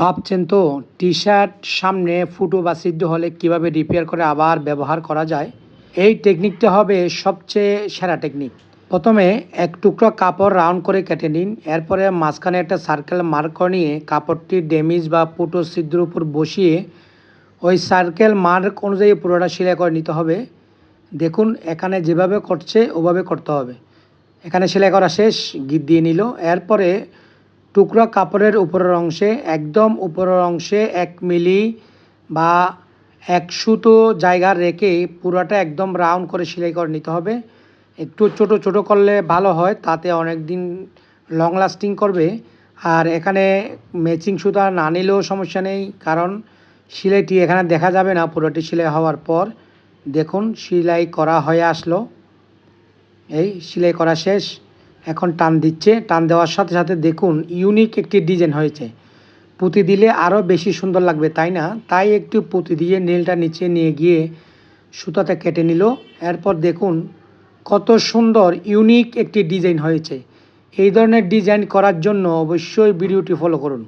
ভাবছেন তো T shirt সামনে ফুটো বা সিদ্ধ হলে কীভাবে রিপেয়ার করে আবার ব্যবহার করা যায়? এই টেকনিকটা হবে সবচেয়ে সেরা টেকনিক প্রথমে এক টুকরো কাপড় রাউন্ড করে কেটে নিন, এরপরে মাঝখানে একটা সার্কেল মার্ক করে নিয়ে কাপড়টি ড্যামেজ বা ফুটো সিদ্ধর উপর বসিয়ে ওই সার্কেল মার্ক অনুযায়ী পুরোটা সেলাই করে নিতে হবে। দেখুন, এখানে যেভাবে করছে, ওভাবে করতে হবে। এখানে সেলাই করা শেষ, গিট দিয়ে নিল, এরপরে টুকরা কাপড়ের উপরের অংশে, একদম উপরের অংশে এক মিলি বা এক সুতো জায়গা রেখে পুরোটা একদম রাউন্ড করে সেলাই করে নিতে হবে। একটু ছোট ছোট করলে ভালো হয়, তাতে অনেক দিন লং লাস্টিং করবে। আর এখানে ম্যাচিং সুতা না নিলেও সমস্যা নেই, কারণ সেলাইটি এখানে দেখা যাবে না, পুরোটি সেলাই হওয়ার পর। দেখুন, সেলাই করা হয়ে আসলো। এই, সেলাই করা শেষ। এখন টান দিচ্ছে। টান দেওয়ার সাথে সাথে দেখুন ইউনিক একটি ডিজাইন হয়েছে। পুঁতি দিলে আরও বেশি সুন্দর লাগবে, তাই না? তাই একটু পুঁতি দিয়ে নীলটা নিচে নিয়ে গিয়ে সুতাটা কেটে নিল। এরপর দেখুন, কত সুন্দর ইউনিক একটি ডিজাইন হয়েছে। এই ধরনের ডিজাইন করার জন্য অবশ্যই ভিডিওটি ফলো করুন।